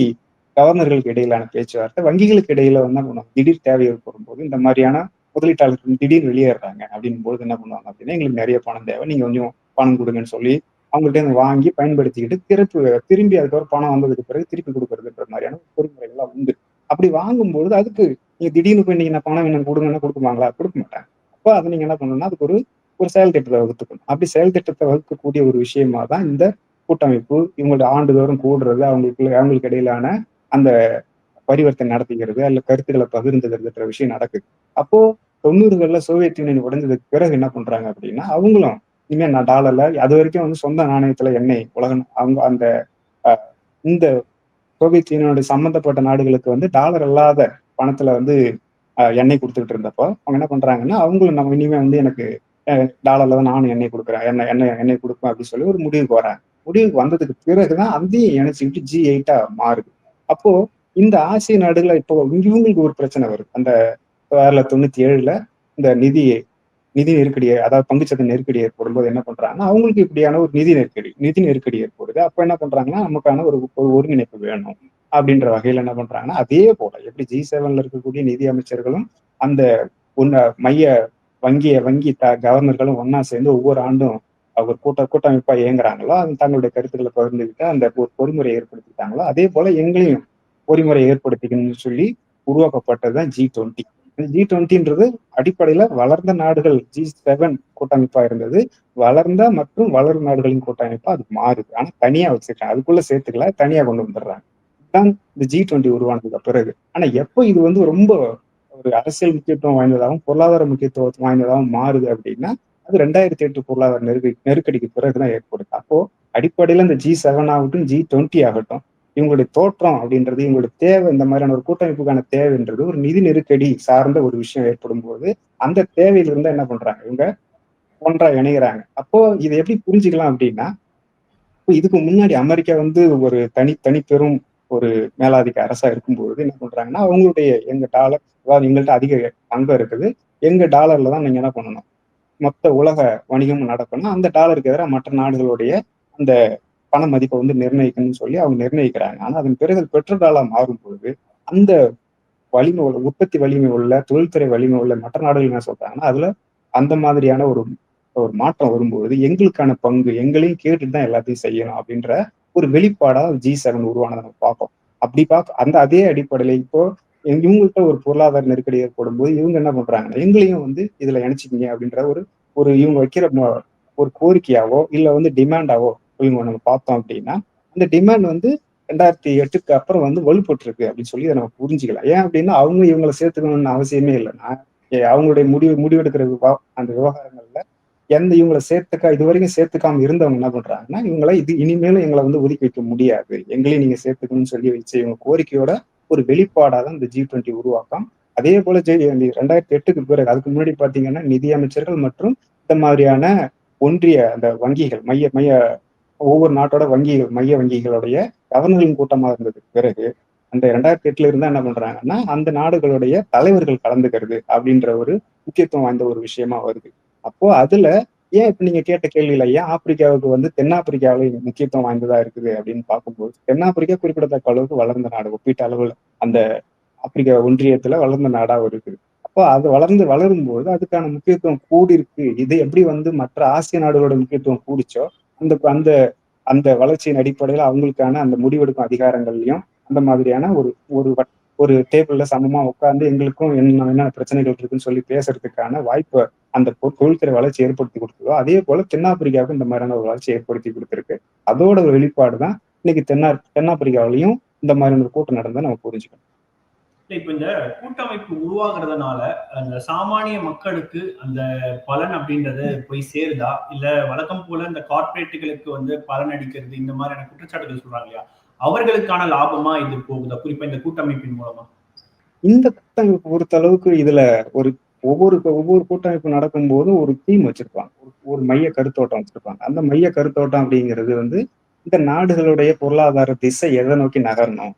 கவர்னர்களுக்கு இடையிலான பேச்சுவார்த்தை வங்கிகளுக்கு இடையில வந்து என்ன பண்ணுவாங்க? திடீர் தேவை வரும்போது இந்த மாதிரியான முதலீட்டாளர்கள் திடீர் வெளியேறாங்க அப்படின் போது என்ன பண்ணுவாங்க அப்படின்னா எங்களுக்கு நிறைய பணம் தேவை நீங்க கொஞ்சம் பணம் கொடுங்கன்னு சொல்லி அவங்கள்ட்ட வாங்கி பயன்படுத்திக்கிட்டு திருப்பி திரும்பி அதுக்கப்புறம் பணம் வந்ததுக்கு பிறகு திருப்பி கொடுக்கறதுன்ற மாதிரியான பொறிமுறைகள்லாம் உண்டு. அப்படி வாங்கும்போது அதுக்கு நீங்க திடீர்னு போய் நீங்க பணம் வேணும் கொடுங்கன்னா கொடுக்குவாங்களா கொடுக்க மாட்டேன் அப்போ அதை நீங்க என்ன பண்ணணும்னா அதுக்கு ஒரு ஒரு செயல் திட்டத்தை வகுத்துக்கணும். அப்படி செயல் திட்டத்தை வகுக்கக்கூடிய ஒரு விஷயமா தான் இந்த கூட்டமைப்பு இவங்களோட ஆண்டுதோறும் கூடுறது அவங்களுக்குள்ள அவங்களுக்கு இடையிலான அந்த பரிவர்த்தனை நடத்திக்கிறது அல்ல கருத்துக்களை பகிர்ந்துக்கிறதுன்ற விஷயம் நடக்குது. அப்போ தொண்ணூறுகள்ல சோவியத் யூனியன் உடைஞ்சதுக்கு பிறகு என்ன பண்றாங்க அப்படின்னா அவங்களும் இனிமே நான் டாலர்ல அது வரைக்கும் வந்து சொந்த நாணயத்துல எண்ணெய் உலகம் அவங்க அந்த இந்த சோவியத் யூனியனுடைய சம்மந்தப்பட்ட நாடுகளுக்கு வந்து டாலர் இல்லாத பணத்துல வந்து எண்ணெய் கொடுத்துட்டு இருந்தப்போ அவங்க என்ன பண்றாங்கன்னா அவங்களும் நம்ம இனிமே வந்து எனக்கு டாலர்ல தான் நானும் எண்ணெய் கொடுக்குறேன். எண்ணெய் எண்ணெய் எண்ணெய் கொடுப்பேன் அப்படின்னு சொல்லி ஒரு முடிவுக்கு வராங்க. முடிவுக்கு வந்ததுக்கு பிறகுதான் அதையும் இணைச்சுக்கிட்டு ஜி எயிட்டா மாறுது. அப்போ இந்த ஆசிய நாடுகளை இப்போ இவங்களுக்கு ஒரு பிரச்சனை வருது. அந்த ஆயிரத்தி தொண்ணூத்தி ஏழுல இந்த நிதி நிதி நெருக்கடி அதாவது பங்குச்சந்தை நெருக்கடி ஏற்படும் போது என்ன பண்றாங்கன்னா அவங்களுக்கு இப்படியான ஒரு நிதி நெருக்கடி நிதி நெருக்கடி ஏற்படுது. அப்ப என்ன பண்றாங்கன்னா நமக்கான ஒரு ஒருங்கிணைப்பு வேணும். அப்படின்ற வகையில என்ன பண்றாங்கன்னா அதே போல எப்படி ஜி செவன்ல இருக்கக்கூடிய நிதி அமைச்சர்களும் அந்த ஒன்ன மைய வங்கிய வங்கி த கவர்னர்களும் ஒன்னா சேர்ந்து ஒவ்வொரு ஆண்டும் ஒரு கூட்ட கூட்டமைப்பா இயங்குறாங்களோ அது தங்களுடைய கருத்துக்களை பகிர்ந்துக்கிட்டு அந்த ஒரு பொறிமுறை ஏற்படுத்திட்டாங்களோ அதே போல எங்களையும் பொறிமுறை ஏற்படுத்திக்கணும்னு சொல்லி உருவாக்கப்பட்டதுதான் ஜி டுவெண்ட்டி. ஜி டுவெண்ட்டின்றது அடிப்படையில வளர்ந்த நாடுகள் ஜி செவன் கூட்டமைப்பா இருந்தது. வளர்ந்த மற்றும் வளரும் நாடுகளின் கூட்டமைப்பா அது மாறுது. ஆனா தனியா வச்சிருக்காங்க. அதுக்குள்ள சேர்த்துக்கல. தனியா கொண்டு வந்துடுறாங்க. தான் இந்த ஜி டுவெண்ட்டி உருவானதுக்கு பிறகு. ஆனா எப்போ இது வந்து ரொம்ப ஒரு அரசியல் முக்கியத்துவம் வாய்ந்ததாகவும் பொருளாதார முக்கியத்துவம் வாய்ந்ததாகவும் மாறுது அப்படின்னா அது ரெண்டாயிரத்தி எட்டு பொருளாதார நெருக்கடி நெருக்கடிக்கு பிறகுதான் ஏற்படுது. அப்போ அடிப்படையில இந்த ஜி செவன் ஆகட்டும் ஜி டுவெண்ட்டி ஆகட்டும் இவங்களுடைய தோற்றம் அப்படின்றது இவங்களுடைய தேவை இந்த மாதிரியான ஒரு கூட்டமைப்புக்கான தேவைன்றது ஒரு நிதி நெருக்கடி சார்ந்த ஒரு விஷயம் ஏற்படும் போது அந்த தேவையிலிருந்து என்ன பண்றாங்க? இவங்க ஒன்றா இணைகிறாங்க அப்போ இதை எப்படி புரிஞ்சுக்கலாம் அப்படின்னா இப்போ இதுக்கு முன்னாடி அமெரிக்கா வந்து ஒரு தனி தனி பெரும் ஒரு மேலாதிக்க அரசா இருக்கும்போது என்ன பண்றாங்கன்னா அவங்களுடைய எங்க டாலர் அதாவது எங்கள்கிட்ட அதிக பங்கம் இருக்குது எங்க டாலர்ல தான் நீங்க என்ன பண்ணணும்? மொத்த உலக வணிகமும் நடக்கணும். அந்த டாலருக்கு எதிராக மற்ற நாடுகளுடைய அந்த பண மதிப்பை வந்து நிர்ணயிக்கணும்னு சொல்லி அவங்க நிர்ணயிக்கிறாங்க. ஆனா அதன் பிறகு பெட்ரோ மாறும் பொழுது அந்த வலிமை உள்ள உற்பத்தி வலிமை உள்ள தொழில்துறை வலிமை உள்ள மற்ற நாடுகள் என்ன சொல்றாங்கன்னா அதுல அந்த மாதிரியான ஒரு ஒரு மாற்றம் வரும்பொழுது எங்களுக்கான பங்கு எங்களையும் கேட்டுட்டு தான் எல்லாத்தையும் செய்யணும் அப்படின்ற ஒரு வெளிப்பாடா ஜி செவன் உருவானதை நம்ம பார்ப்போம் அப்படி பார்க்க அந்த அதே அடிப்படையில இப்போ இவங்கள்ட்ட ஒரு பொருளாதார நெருக்கடி ஏற்படும் போது இவங்க என்ன பண்றாங்கன்னா எங்களையும் வந்து இதுல இணைச்சிக்கிங்க அப்படின்ற ஒரு ஒரு இவங்க வைக்கிற ஒரு கோரிக்கையாவோ இல்ல வந்து டிமாண்டாவோ இவங்க நம்ம பார்த்தோம் அப்படின்னா அந்த டிமாண்ட் வந்து ரெண்டாயிரத்தி எட்டுக்கு அப்புறம் வந்து வலுப்பட்டுருக்கு அப்படின்னு சொல்லி அதை நம்ம புரிஞ்சுக்கலாம். ஏன் அப்படின்னா அவங்க இவங்களை சேர்த்துக்கணும்னு அவசியமே இல்லை. நான் ஏ, அவங்களுடைய முடிவு முடிவெடுக்கிற விவா- அந்த விவகாரங்கள்ல எந்த இவங்களை சேர்த்துக்கா இது வரைக்கும் சேர்த்துக்காம இருந்தவங்க என்ன பண்றாங்கன்னா இவங்களை இது இனிமேலும் எங்களை வந்து ஒதுக்கி வைக்க முடியாது. எங்களையும் நீங்க சேர்த்துக்கணும்னு சொல்லி வச்ச இவங்க கோரிக்கையோட ஒரு வெளிப்பாடாக தான் இந்த ஜி டுவெண்ட்டி உருவாக்கம். அதே போல ஜெய் ரெண்டாயிரத்தி எட்டுக்கு பிறகு அதுக்கு முன்னாடி பாத்தீங்கன்னா நிதி அமைச்சர்கள் மற்றும் இந்த மாதிரியான ஒன்றிய அந்த வங்கிகள் மைய மைய ஒவ்வொரு நாட்டோட வங்கிகள் மைய வங்கிகளுடைய கவர்னரின் கூட்டமா இருந்ததுக்கு பிறகு அந்த இரண்டாயிரத்தி எட்டுல இருந்தா என்ன பண்றாங்கன்னா அந்த நாடுகளுடைய தலைவர்கள் கலந்துக்கிறது அப்படின்ற ஒரு முக்கியத்துவம் வாய்ந்த ஒரு விஷயமா வருது. அப்போ அதுல ஏன் இப்ப நீங்க கேட்ட கேள்வியில ஏன் ஆப்பிரிக்காவுக்கு வந்து தென்னாப்பிரிக்காவில முக்கியத்துவம் வாய்ந்ததா இருக்குது அப்படின்னு பார்க்கும்போது தென்னாப்பிரிக்கா குறிப்பிடத்தக்க அளவுக்கு வளர்ந்த நாடு ஒப்பீட்டு அளவுல அந்த ஆப்பிரிக்கா ஒன்றியத்துல வளர்ந்த நாடா இருக்குது. அப்போ அது வளர்ந்து வளரும்போது அதுக்கான முக்கியத்துவம் கூடி இருக்கு இது எப்படி வந்து மற்ற ஆசிய நாடுகளோட முக்கியத்துவம் கூடிச்சோ அந்த அந்த அந்த வளர்ச்சியின் அடிப்படையில் அவங்களுக்கான அந்த முடிவெடுக்கும் அதிகாரங்கள்லையும் அந்த மாதிரியான ஒரு ஒரு ஒரு டேபிள்ல சமமா உட்கார்ந்து எங்களுக்கும் என்ன என்ன பிரச்சனைகள் இருக்குன்னு சொல்லி பேசுறதுக்கான வாய்ப்பை அந்த பொ- தொழில்துறை வளர்ச்சி ஏற்படுத்தி கொடுத்ததோ அதே போல தென்னாப்பிரிக்காவுக்கும் இந்த மாதிரியான ஒரு வளர்ச்சி ஏற்படுத்தி கொடுத்துருக்கு. அதோட ஒரு வெளிப்பாடு தான் இன்னைக்கு தென்னா தென்னாப்பிரிக்காவிலையும் இந்த மாதிரியான ஒரு கூட்டம் நடந்தா நம்ம புரிஞ்சுக்கணும். இப்ப இந்த கூட்டமைப்பு உருவாகிறதுனால அந்த சாமானிய மக்களுக்கு அந்த பலன் அப்படின்றது போய் சேருதா? இல்ல வழக்கம் போல இந்த கார்பரேட்டுகளுக்கு வந்து பலன் அடிக்கிறது இந்த மாதிரியான குற்றச்சாட்டுகள் சொல்றாங்க இல்லையா? அவர்களுக்கான லாபமா இது போகுதா? குறிப்பா இந்த கூட்டமைப்பின் மூலமா. இந்த கூட்டமைப்பு பொறுத்த அளவுக்கு இதுல ஒரு ஒவ்வொரு ஒவ்வொரு கூட்டமைப்பு நடக்கும் போதும் ஒரு தீம் வச்சிருப்பாங்க. ஒரு- ஒரு மைய கருத்தோட்டம் வச்சிருப்பாங்க. அந்த மைய கருத்தோட்டம் அப்படிங்கிறது வந்து இந்த நாடுகளுடைய பொருளாதார திசை எதை நோக்கி நகரணும்?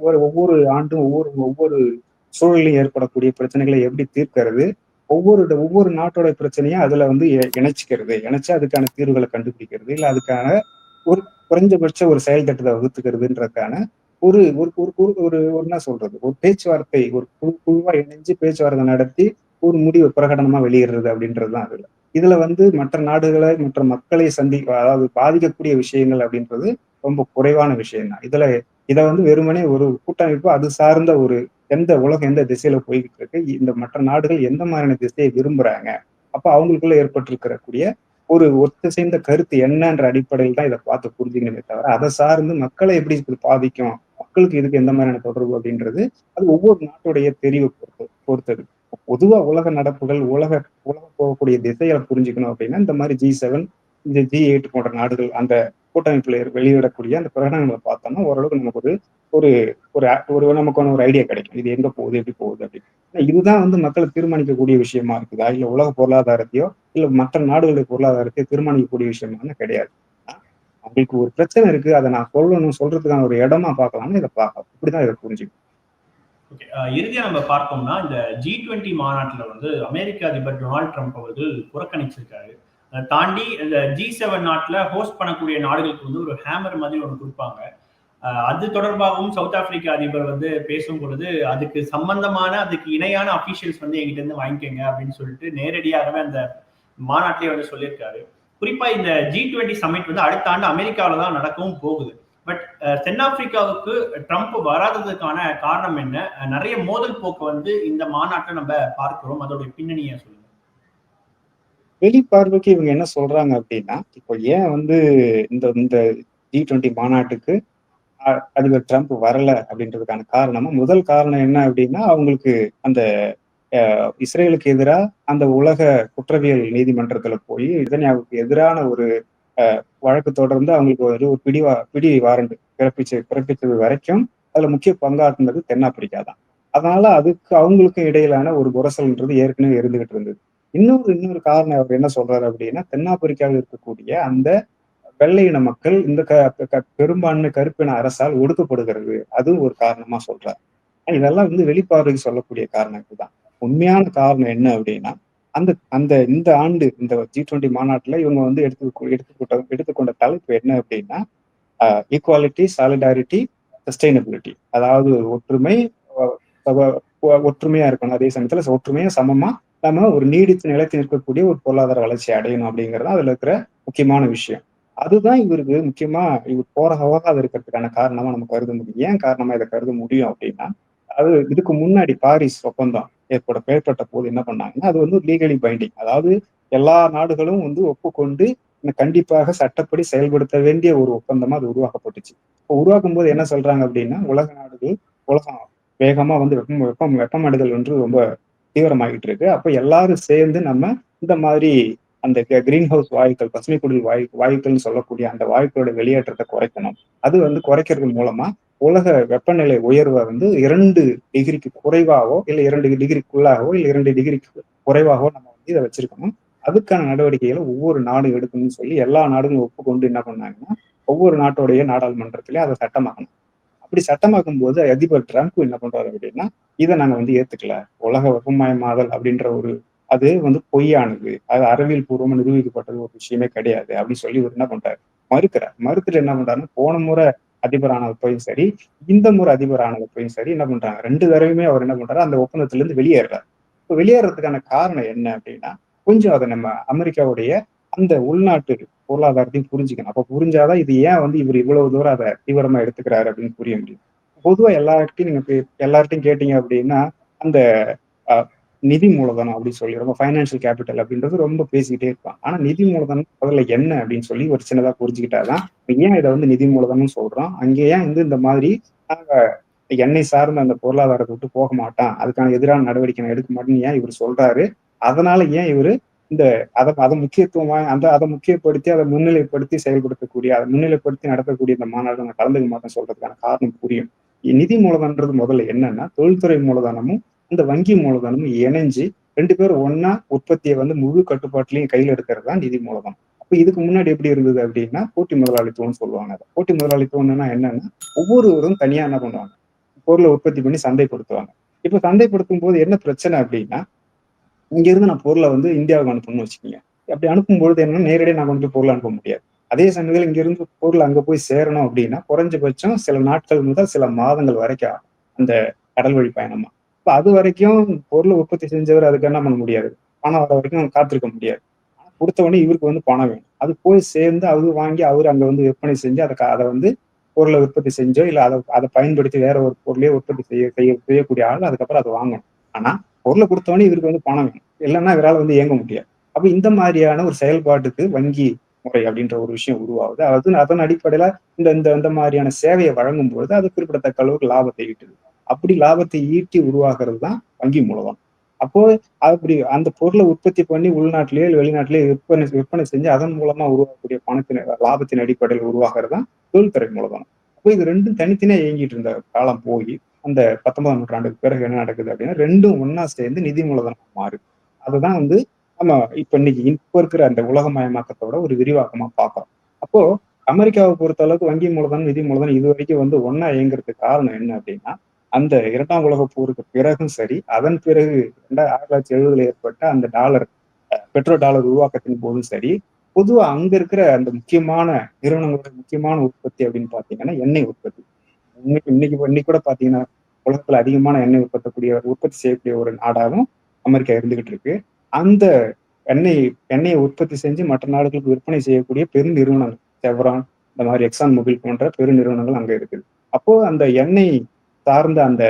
ஒவ்வொரு ஒவ்வொரு ஆண்டும் ஒவ்வொரு ஒவ்வொரு சூழலையும் ஏற்படக்கூடிய பிரச்சனைகளை எப்படி தீர்க்கிறது? ஒவ்வொரு ஒவ்வொரு நாட்டோட பிரச்சனையும் அதுல வந்து இணைச்சிக்கிறது. இணைச்சு அதுக்கான தீர்வுகளை கண்டுபிடிக்கிறது. இல்லை அதுக்கான ஒரு குறைஞ்சபட்ச ஒரு செயல் திட்டத்தை வகுத்துக்கிறதுன்றதுக்கான ஒரு ஒரு ஒரு ஒரு- ஒரு என்ன சொல்றது? ஒரு பேச்சுவார்த்தை ஒரு குழு குழுவா இணைஞ்சு பேச்சுவார்த்தை நடத்தி ஒரு முடிவு பிரகடனமா வெளியிடுறது அப்படின்றதுதான் அதுல. இதுல வந்து மற்ற நாடுகளை மற்ற மக்களை சந்தி அதாவது பாதிக்கக்கூடிய விஷயங்கள் அப்படின்றது ரொம்ப குறைவான விஷயம் தான் இதுல இதை வந்து வெறுமனே ஒரு கூட்டமைப்பு அது சார்ந்த ஒரு எந்த உலகம் எந்த திசையில போய்கிட்டு இருக்கு இந்த மற்ற நாடுகள் எந்த மாதிரியான திசையை விரும்புறாங்க? அப்ப அவங்களுக்குள்ள ஏற்பட்டிருக்கிறக்கூடிய ஒரு ஒத்திசைந்த கருத்து என்னன்ற அடிப்படையில் தான் இதை பார்த்து புரிஞ்சுக்கணுமே தவிர அதை சார்ந்து மக்களை எப்படி இது பாதிக்கும்? மக்களுக்கு இதுக்கு எந்த மாதிரியான தொடர்பு அப்படின்றது அது ஒவ்வொரு நாட்டுடைய தெரிவை பொறுத்து பொறுத்தது. பொதுவா உலக நடப்புகள் உலக உலக போகக்கூடிய திசைகளை புரிஞ்சுக்கணும் அப்படின்னா இந்த மாதிரி ஜி செவன் இந்த ஜி எயிட் போன்ற நாடுகள் அந்த கூட்டமைப்புல வெளியிடக்கூடிய அந்த பிரகடனங்களை பார்த்தோம்னா ஓரளவுக்கு நமக்கு ஒரு ஒரு ஒரு ஒரு நமக்கான ஒரு ஐடியா கிடைக்கும். இது எங்க போகுது எப்படி போகுது அப்படின்னு. இதுதான் வந்து மக்களை தீர்மானிக்கக்கூடிய விஷயமா இருக்குதா? இல்ல உலக பொருளாதாரத்தையோ இல்ல மற்ற நாடுகளுடைய பொருளாதாரத்தையோ தீர்மானிக்கக்கூடிய விஷயமா கிடையாது. அவங்களுக்கு ஒரு பிரச்சனை இருக்கு. அதை நான் சொல்லணும் சொல்றதுக்கான ஒரு இடமா பார்க்கலாம்னு இதை பார்க்கலாம் இப்படிதான் இதை புரிஞ்சுக்கணும். இறுதியா நம்ம பார்த்தோம்னா இந்த ஜி டுவெண்ட்டி மாநாட்டுல வந்து அமெரிக்க அதிபர் டொனால்ட் ட்ரம்ப் அவர்கள் புறக்கணிச்சிருக்காரு. தாண்டி இந்த ஜி செவன் நாட்டில் ஹோஸ்ட் பண்ணக்கூடிய நாடுகளுக்கு வந்து ஒரு ஹேமர் மாதிரி ஒன்று கொடுப்பாங்க. அது தொடர்பாகவும் சவுத் ஆப்பிரிக்கா அதிபர் வந்து பேசும் பொழுது அதுக்கு சம்பந்தமான அதுக்கு இணையான அபிஷியல்ஸ் வந்து எங்கிட்ட இருந்து வாங்கிக்கோங்க அப்படின்னு சொல்லிட்டு நேரடியாகவே அந்த மாநாட்டிலே வந்து சொல்லியிருக்காரு. குறிப்பா இந்த ஜி டுவெண்ட்டி சமிட் வந்து அடுத்த ஆண்டு அமெரிக்காவில தான் நடக்கவும் போகுது. பட் தென்னாப்பிரிக்காவுக்கு ட்ரம்ப் வராததுக்கான காரணம் என்ன? நிறைய மோதல் போக்கு வந்து இந்த மாநாட்டை நம்ம பார்க்கிறோம். அதோட பின்னணியை சொல்லி வெளிப்பார்வைக்கு இவங்க என்ன சொல்றாங்க அப்படின்னா இப்போ ஏன் வந்து இந்த இந்த ஜி டுவெண்ட்டி மாநாட்டுக்கு அதிபர் ட்ரம்ப் வரல அப்படின்றதுக்கான காரணமா முதல் காரணம் என்ன அப்படின்னா அவங்களுக்கு அந்த அஹ், இஸ்ரேலுக்கு எதிராக அந்த உலக குற்றவியல் நீதிமன்றத்துல போய் இதனியாவுக்கு எதிரான ஒரு அஹ், வழக்கு தொடர்ந்து அவங்களுக்கு ஒரு பிடிவா பிடி வாரண்ட் பிறப்பிச்சு பிறப்பிச்சது வரைக்கும் அதுல முக்கிய பங்காற்றினது தென்னாப்பிரிக்கா தான் அதனால அதுக்கு அவங்களுக்கும் இடையிலான ஒரு குரசல்ன்றது ஏற்கனவே இருந்துகிட்டு இருந்தது. இன்னொரு இன்னொரு காரணம் அவர் என்ன சொல்றாரு அப்படின்னா தென்னாப்பிரிக்காவில் இருக்கக்கூடிய அந்த வெள்ளை இன மக்கள் இந்த க- க- பெரும்பான்மை கருப்பின அரசால் ஒடுக்கப்படுகிறது. அதுவும் ஒரு காரணமா சொல்றாரு. இதெல்லாம் வந்து வெளிப்பாடுக்கு சொல்லக்கூடிய காரணங்கள் தான் உண்மையான காரணம் என்ன அப்படின்னா அந்த அந்த இந்த ஆண்டு இந்த ஜி டுவெண்ட்டி மாநாட்டில் இவங்க வந்து எடுத்து எடுத்துக்கொண்ட எடுத்துக்கொண்ட தலைப்பு என்ன அப்படின்னா ஈக்குவாலிட்டி சாலிடாரிட்டி சஸ்டைனபிலிட்டி அதாவது ஒற்றுமை ஒற்றுமையா இருக்கணும். அதே சமயத்துல ஒற்றுமையா சமமா நம்ம ஒரு நீடித்து நிலைத்து நிற்கக்கூடிய ஒரு பொருளாதார வளர்ச்சி அடையணும் அப்படிங்கிறது அதுல இருக்கிற முக்கியமான விஷயம். அதுதான் இவருக்கு முக்கியமா இவர் போராகாத இருக்கிறதுக்கான காரணமா நம்ம கருத முடியும். ஏன் காரணமா இதை கருத முடியும் அப்படின்னா அது இதுக்கு முன்னாடி பாரிஸ் ஒப்பந்தம் ஏற்பட ஏற்பட்ட போது என்ன பண்ணாங்கன்னா அது வந்து லீகலி பைண்டிங் அதாவது எல்லா நாடுகளும் வந்து ஒப்புக்கொண்டு கண்டிப்பாக சட்டப்படி செயல்படுத்த வேண்டிய ஒரு ஒப்பந்தமா அது உருவாக்கப்பட்டுச்சு. இப்போ உருவாக்கும் போது என்ன சொல்றாங்க அப்படின்னா உலக நாடுகள் உலகம் வேகமா வந்து வெப்பம் வெப்பம் வெப்பமடைதல் வந்து ரொம்ப தீவிரமாகிட்டு இருக்கு அப்போ எல்லாரும் சேர்ந்து நம்ம இந்த மாதிரி அந்த கிரீன் ஹவுஸ் வாயுக்கள் பசுமை குடில் வாயு வாயுக்கள்னு சொல்லக்கூடிய அந்த வாயுக்களோட வெளியேற்றத்தை குறைக்கணும். அது வந்து குறைக்கிறது மூலமா உலக வெப்பநிலை உயர்வை வந்து இரண்டு டிகிரிக்கு குறைவாகவோ இல்லை இரண்டு டிகிரிக்குள்ளாகவோ இல்லை இரண்டு டிகிரிக்கு குறைவாகவோ நம்ம வந்து இதை வச்சிருக்கணும். அதுக்கான நடவடிக்கைகளை ஒவ்வொரு நாடும் எடுக்கணும்னு சொல்லி எல்லா நாடுகளும் ஒப்புக்கொண்டு என்ன பண்ணாங்கன்னா ஒவ்வொரு நாட்டோடைய நாடாளுமன்றத்திலேயே அதை சட்டமாக்கணும். அப்படி சட்டமாக்கும் போது அதிபர் ட்ரம்ப் என்ன பண்றாரு அப்படின்னா இதை நாங்க வந்து ஏத்துக்கல. உலக வெப்பமயமாதல் அப்படின்ற ஒரு அது வந்து பொய்யானது. அது அறிவியல் பூர்வமாக நிரூபிக்கப்பட்டது ஒரு விஷயமே கிடையாது. அப்படின்னு சொல்லி இவர் என்ன பண்றாரு? மறுக்கிறார். மறுத்துட்டு என்ன பண்றாருன்னா போன முறை அதிபரானப்பையும் சரி இந்த முறை அதிபரானப்பையும் சரி என்ன பண்றாங்க? ரெண்டு தடவையுமே அவர் என்ன பண்றாரு? அந்த ஒப்பந்தத்துல இருந்து வெளியேறாரு. இப்போ வெளியேறதுக்கான காரணம் என்ன அப்படின்னா கொஞ்சம் அதை நம்ம அமெரிக்காவுடைய அந்த உள்நாட்டு பொருளாதாரத்தையும் புரிஞ்சுக்கணும். அப்ப புரிஞ்சாதான் இது ஏன் வந்து இவர் இவ்வளவு தூரம் அதை தீவிரமா எடுத்துக்கிறாரு அப்படின்னு புரிய முடியும். பொதுவா எல்லார்கிட்டையும் நீங்க எல்லார்ட்டையும் கேட்டீங்க அப்படின்னா அந்த நிதி மூலதனம் அப்படின்னு சொல்லி ரொம்ப ஃபைனான்சியல் கேபிட்டல் அப்படின்றது ரொம்ப பேசிக்கிட்டே இருப்பான் ஆனா நிதி மூலதனம் முதல்ல என்ன அப்படின்னு சொல்லி ஒரு சின்னதா புரிஞ்சுக்கிட்டாதான் ஏன் இதை வந்து நிதி மூலதனம் சொல்றோம்? அங்கே ஏன் வந்து இந்த மாதிரி நாங்க எண்ணெய் சார்ந்த அந்த பொருளாதாரத்தை விட்டு போக மாட்டான் அதுக்கான எதிரான நடவடிக்கை எடுக்க மாட்டேன்னு ஏன் இவர் சொல்றாரு? அதனால ஏன் இவரு இந்த அதை அதை முக்கியத்துவம் அந்த அதை முக்கியப்படுத்தி அதை முன்னிலைப்படுத்தி செயல்படுத்தக்கூடிய அதை முன்னிலைப்படுத்தி நடத்தக்கூடிய இந்த மாநாடு நான் கலந்துக்க மாட்டேன் சொல்றதுக்கான காரணம் புரியும். நிதி மூலதனன்றது முதல்ல என்னன்னா தொழில்துறை மூலதனமும் இந்த வங்கி மூலதனமும் இணைஞ்சு ரெண்டு பேரும் ஒன்னா உற்பத்தியை வந்து முழு கட்டுப்பாட்டிலையும் கையில் எடுக்கிறது தான் நிதி மூலதனம். அப்போ இதுக்கு முன்னாடி எப்படி இருந்தது அப்படின்னா போட்டி முதலாளித்துவம்னு சொல்லுவாங்க அதை. போட்டி முதலாளித்துவம்னா என்னன்னா ஒவ்வொருவரும் தனியா என்ன பண்ணுவாங்க? பொருளை உற்பத்தி பண்ணி சந்தைப்படுத்துவாங்க இப்ப சந்தைப்படுத்தும் போது என்ன பிரச்சனை அப்படின்னா இங்கிருந்து நான் பொருளை வந்து இந்தியாவுக்கு அனுப்பணும்னு வச்சுக்கோங்க. அப்படி அனுப்பும்பொழுது என்னன்னா நேரடியாக நான் கொண்டு பொருள் அனுப்ப முடியாது. அதே சமயத்தில் இங்கிருந்து பொருள் அங்கே போய் சேரணும் அப்படின்னா குறைஞ்சபட்சம் சில நாட்கள் முதல் சில மாதங்கள் வரைக்கும் ஆகும் அந்த கடல் வழி பயணமா. இப்போ அது வரைக்கும் பொருளை உற்பத்தி செஞ்சவர் அதுக்கு என்ன பண்ண முடியாது? பணம் வர வரைக்கும் காத்திருக்க முடியாது. கொடுத்தவொடனே கொடுத்த உடனே இவருக்கு வந்து பணம் வேணும். அது போய் சேர்ந்து அது வாங்கி அவர் அங்கே வந்து விற்பனை செஞ்சு அதை அதை வந்து பொருளை உற்பத்தி செஞ்சோ இல்லை அதை அதை பயன்படுத்தி வேற ஒரு பொருளையே உற்பத்தி செய்ய செய்ய செய்யக்கூடிய ஆள் அதுக்கப்புறம் அதை வாங்கணும். ஆனால் பொருளை கொடுத்தவொடனே இவருக்கு வந்து பணம் வேணும். இல்லைன்னா இவரால் வந்து இயங்க முடியாது. அப்போ இந்த மாதிரியான ஒரு செயல்பாட்டுக்கு வங்கி முறை அப்படின்ற ஒரு விஷயம் உருவாகுது. அது அதன் அடிப்படையில இந்த இந்த இந்த மாதிரியான சேவையை வழங்கும் பொழுது அது குறிப்பிடத்தக்க அளவுக்கு லாபத்தை ஈட்டுது. அப்படி லாபத்தை ஈட்டி உருவாகிறது தான் வங்கி மூலதனம். அப்போ அப்படி அந்த பொருளை உற்பத்தி பண்ணி உள்நாட்டிலேயே இல்லை விற்பனை விற்பனை செஞ்சு அதன் மூலமா உருவாக்கக்கூடிய பணத்தின் லாபத்தின் அடிப்படையில் உருவாகிறது தான் தொழில்துறை மூலதனம். அப்போ இது ரெண்டும் தனித்தனியா இயங்கிட்டு இருந்த காலம் போய் அந்த பத்தொன்பதாம் நூற்றாண்டுக்கு பிறகு என்ன நடக்குது அப்படின்னா ரெண்டும் ஒன்னா சேர்ந்து நிதி மூலதனம் மாறுது. அதுதான் வந்து நம்ம இப்ப இன்னைக்கு இப்போ இருக்கிற அந்த உலகமயமாக்கத்தோட ஒரு விரிவாக்கமா பார்க்கறோம். அப்போ அமெரிக்காவை பொறுத்த அளவுக்கு வங்கி மூலதனம் நிதி மூலதனம் இது வரைக்கும் வந்து ஒன்னா இயங்குறதுக்கு காரணம் என்ன அப்படின்னா அந்த இரண்டாம் உலக போருக்கு பிறகும் சரி அதன் பிறகு ரெண்டாயிரத்தி ஆயிரத்தி தொள்ளாயிரத்தி எழுபதுல ஏற்பட்ட அந்த டாலர் பெட்ரோல் பெட்ரோ டாலர் உருவாக்கத்தின் போதும் சரி பொதுவா அங்க இருக்கிற அந்த முக்கியமான நிறுவனங்களோட முக்கியமான உற்பத்தி அப்படின்னு பாத்தீங்கன்னா எண்ணெய் உற்பத்தி. இன்னைக்கு இன்னைக்கு இன்னைக்கு கூட பாத்தீங்கன்னா உலகத்துல அதிகமான எண்ணெய் உற்பத்தக்கூடிய உற்பத்தி செய்யக்கூடிய ஒரு நாடாகவும் அமெரிக்கா இருந்துகிட்டு இருக்கு. அந்த எண்ணெய் எண்ணெயை உற்பத்தி செஞ்சு மற்ற நாடுகளுக்கு விற்பனை செய்யக்கூடிய பெரும் நிறுவனங்கள் செவ்ரான் இந்த மாதிரி எக்ஸான் மொபில் போன்ற பெரு நிறுவனங்கள் அங்க இருக்குது. அப்போ அந்த எண்ணெய் சார்ந்த அந்த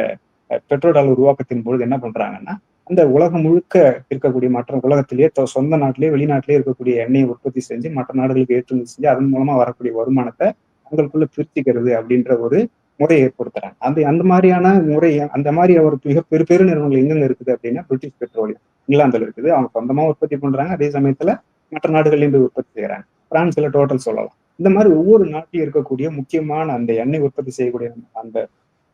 அஹ், டாலர் உருவாக்கத்தின் பொழுது என்ன பண்றாங்கன்னா அந்த உலகம் முழுக்க இருக்கக்கூடிய மற்ற உலகத்திலேயே சொந்த நாட்டிலேயே வெளிநாட்டிலேயே இருக்கக்கூடிய எண்ணெயை உற்பத்தி செஞ்சு மற்ற நாடுகளுக்கு ஏற்றுமதி செஞ்சு அதன் மூலமா வரக்கூடிய வருமானத்தை தங்களுக்குள்ள பிரிச்சுக்கிறது அப்படின்ற ஒரு முறையை ஏற்படுத்துறாங்க. அந்த அந்த மாதிரியான முறை அந்த மாதிரி ஒரு மிக பெரு பெரு நிறுவனங்கள் எங்கெங்க இருக்குது அப்படின்னா பிரிட்டிஷ் பெட்ரோலியம் இங்கிலாந்துல இருக்குது. அவங்க சொந்தமா உற்பத்தி பண்றாங்க. அதே சமயத்துல மற்ற நாடுகள்லயும் போய் உற்பத்தி செய்யறாங்க. பிரான்ஸ்ல டோட்டல் சொல்லலாம். இந்த மாதிரி ஒவ்வொரு நாட்டிலும் இருக்கக்கூடிய முக்கியமான அந்த எண்ணெய் உற்பத்தி செய்யக்கூடிய அந்த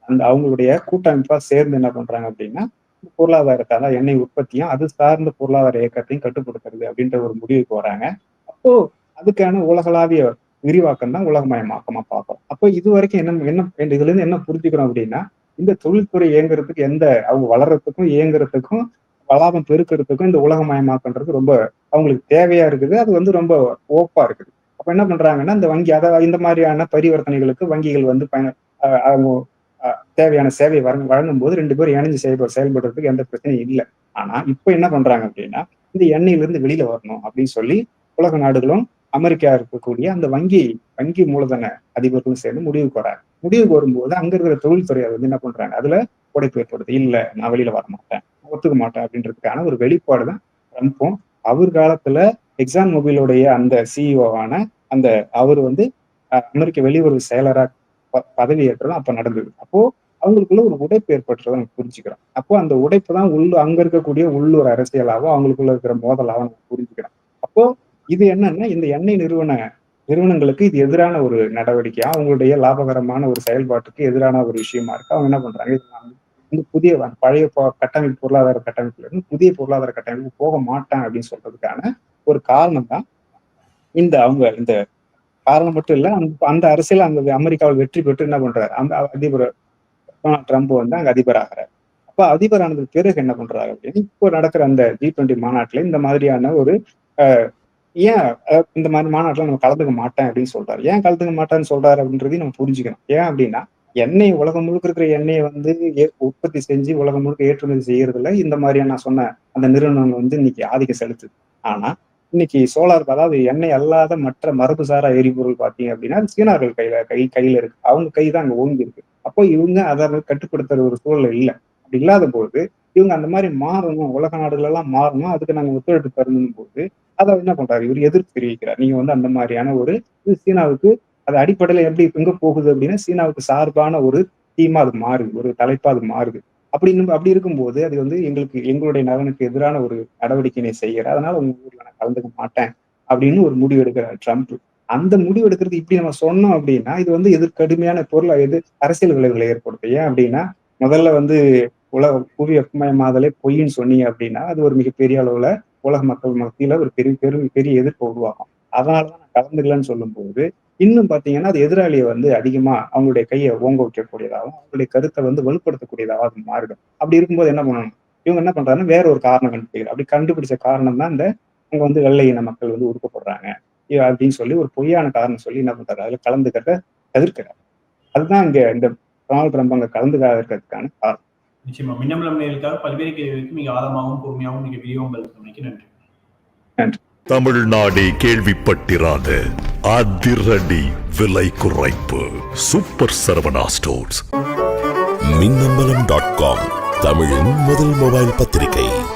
அந்த அவங்களுடைய கூட்டமைப்பா சேர்ந்து என்ன பண்றாங்க அப்படின்னா பொருளாதாரத்தை அதாவது எண்ணெய் உற்பத்தியும் அது சார்ந்த பொருளாதார இயக்கத்தையும் கட்டுப்படுத்துறது அப்படின்ற ஒரு முடிவுக்கு வராங்க. அப்போ அதுக்கான உலகளாவிய விரிவாக்கம் தான் உலகமயமாக்கமா பார்க்கிறோம். அப்போ இது வரைக்கும் என்ன என்ன இதுல இருந்து என்ன புரிஞ்சுக்கிறோம் அப்படின்னா இந்த தொழில்துறை இயங்குறதுக்கு எந்த அவங்க வளர்றதுக்கும் இயங்குறதுக்கும் லாபம் பெருக்கிறதுக்கும் இந்த உலகமயமாக்கன்றது ரொம்ப அவங்களுக்கு தேவையா இருக்குது. அது வந்து ரொம்ப ஓப்பா இருக்குது. அப்ப என்ன பண்றாங்கன்னா இந்த வங்கி அதை இந்த மாதிரியான பரிவர்த்தனைகளுக்கு வங்கிகள் வந்து பயண அவங்க தேவையான சேவை வழங்க வழங்கும் போது ரெண்டு பேரும் இணைஞ்சு செயல்பட செயல்படுறதுக்கு எந்த பிரச்சனையும் இல்லை. ஆனா இப்ப என்ன பண்றாங்க அப்படின்னா இந்த எண்ணெயிலிருந்து வெளியில வரணும் அப்படின்னு சொல்லி உலக நாடுகளும் அமெரிக்கா இருக்கக்கூடிய அந்த வங்கி வங்கி மூலதன அதிபர்களும் சேர்ந்து முடிவுக்கு வராங்க முடிவுக்கு வரும்போது அங்க இருக்கிற தொழில்துறையை வந்து என்ன பண்றாங்க? அதுல உடைப்பு ஏற்படுது. இல்ல நான் வெளியில வர மாட்டேன். ஒத்துக்க மாட்டேன் அப்படின்றதுக்கான ஒரு வெளிப்பாடு தான் ட்ரம்ப்பும். அவர் காலத்துல எக்ஸான் மொபைலுடைய அந்த சிஇஓவான அந்த அவர் வந்து அமெரிக்க வெளியுறவு செயலரா ப- பதவி ஏற்றதும் அப்ப நடந்தது. அப்போ அவங்களுக்குள்ள ஒரு உடைப்பு ஏற்பட்டுறதை நம்ம புரிஞ்சுக்கிறோம். அப்போ அந்த உடைப்பு தான் உள்ள அங்க இருக்கக்கூடிய உள்ளூர் அரசியலாகவும் அவங்களுக்குள்ள இருக்கிற மோதலாகவும் நம்ம புரிஞ்சுக்கிறோம். அப்போ இது என்னன்னா இந்த எண்ணெய் நிறுவன நிறுவனங்களுக்கு இது எதிரான ஒரு நடவடிக்கையா அவங்களுடைய லாபகரமான ஒரு செயல்பாட்டுக்கு எதிரான ஒரு விஷயமா இருக்கு. அவங்க என்ன பண்றாங்க வந்து புதிய பழைய கட்டமைப்பு பொருளாதார கட்டமைப்புல இருந்து புதிய பொருளாதார கட்டமைப்பு போக மாட்டேன் அப்படின்னு சொல்றதுக்கான ஒரு காரணம் தான் இந்த அவங்க இந்த காரணம் மட்டும் இல்ல அந்த அந்த அரசியல் அந்த அமெரிக்காவில் வெற்றி பெற்று என்ன பண்றாரு அந்த அதிபர் டொனால்ட் ட்ரம்ப் வந்து அங்க அதிபர் ஆகிறார் அப்ப அதிபர் ஆனதுக்கு பிறகு என்ன பண்றாரு அப்படின்னு இப்போ நடக்கிற அந்த ஜி டுவெண்ட்டி மாநாட்டுல இந்த மாதிரியான ஒரு அஹ், ஏன் இந்த மாதிரி மாநாட்டில் நம்ம கலந்துக்க மாட்டேன் அப்படின்னு சொல்றாரு. ஏன் கலந்துக்க மாட்டேன்னு சொல்றாரு அப்படின்றதையும் நம்ம புரிஞ்சுக்கணும். ஏன் அப்படின்னா எண்ணெய் உலகம் முழுக்க இருக்கிற எண்ணெயை வந்து உற்பத்தி செஞ்சு உலகம் முழுக்க ஏற்றுமதி செய்யறதுல இந்த மாதிரியான நான் சொன்ன அந்த நிறுவனங்கள் வந்து இன்னைக்கு ஆதிக்கம் செலுத்துது. ஆனா இன்னைக்கு சோலார் அதாவது எண்ணெய் அல்லாத மற்ற மரபுசாரா எரிபொருள் பார்த்தீங்க அப்படின்னா அது சீனார்கள் கையில கை கையில இருக்கு. அவங்க கை தான் அங்கே ஓங்கி இருக்கு. அப்போ இவங்க அதை கட்டுப்படுத்துற ஒரு சூழல் இல்லை. அப்படி இல்லாத போது இவங்க அந்த மாதிரி மாறணும் உலக நாடுகள் எல்லாம் மாறணும் அதுக்கு நாங்க ஒத்துழைப்பு தரணும் போது அதை என்ன பண்றாரு? இவர் எதிர்ப்பு தெரிவிக்கிறார். நீங்க வந்து அந்த மாதிரியான ஒரு இது சீனாவுக்கு அது அடிப்படையில எப்படி எங்க போகுது அப்படின்னா சீனாவுக்கு சார்பான ஒரு தீமா அது மாறுது. ஒரு தலைப்பா அது மாறுது. அப்படின்னு அப்படி இருக்கும்போது அது வந்து எங்களுக்கு எங்களுடைய நலனுக்கு எதிரான ஒரு நடவடிக்கையை செய்கிற அதனால உங்க ஊர்ல நான் கலந்துக்க மாட்டேன் அப்படின்னு ஒரு முடிவு எடுக்கிறார் ட்ரம்ப். அந்த முடிவு எடுக்கிறது இப்படி நம்ம சொன்னோம் அப்படின்னா இது வந்து எதிர் கடுமையான எது அரசியல் விளைவுகளை ஏற்படுத்தும். ஏன் அப்படின்னா முதல்ல வந்து உலக புவி வெப்பமயமாதலே பொய்ன்னு சொன்னீங்க அப்படின்னா அது ஒரு மிகப்பெரிய அளவுல உலக மக்கள் மத்தியில ஒரு பெரிய பெரும் பெரிய எதிர்ப்பு உருவாகும் அதனாலதான் நான் கலந்துக்கலன்னு சொல்லும்போது இன்னும் பாத்தீங்கன்னா அது எதிராளியை வந்து அதிகமா அவங்களுடைய கையை ஓங்க வைக்கக்கூடியதாகவும் அவங்களுடைய கருத்தை வந்து வலுப்படுத்தக்கூடியதாகவும் அது மாறிடும். அப்படி இருக்கும்போது என்ன பண்ணணும்? இவங்க என்ன பண்றாங்கன்னா வேற ஒரு காரணம் கண்டுபிடிக்கிறார் அப்படி கண்டுபிடிச்ச காரணம் தான் இந்த அங்க வந்து வெள்ளை இன மக்கள் வந்து உருக்கப்படுறாங்க அப்படின்னு சொல்லி ஒரு பொய்யான காரணம் சொல்லி என்ன பண்றாரு அதுல கலந்துக்கிறத தவிர்க்கிறார் அதுதான் இங்க இந்த டொனால்ட் ட்ரம்ப் அங்க கலந்துக்காத இருக்கிறதுக்கான காரணம். நிச்சயமா. மின்னம்பலம் நேர்களுக்காக பல்வேறு கேள்விகளுக்கு மிக ஆழமாகவும் பொறுமையாகவும் நீங்க விரிவாகவும் பதில் சொன்னீங்க நன்றி. தமிழ்நாடே கேள்விப்பட்டிராத அதிரடி விலை குறைப்பு. Super Saravana stores. Minnambalam dot com தமிழின் முதல் மொபைல் பத்திரிகை.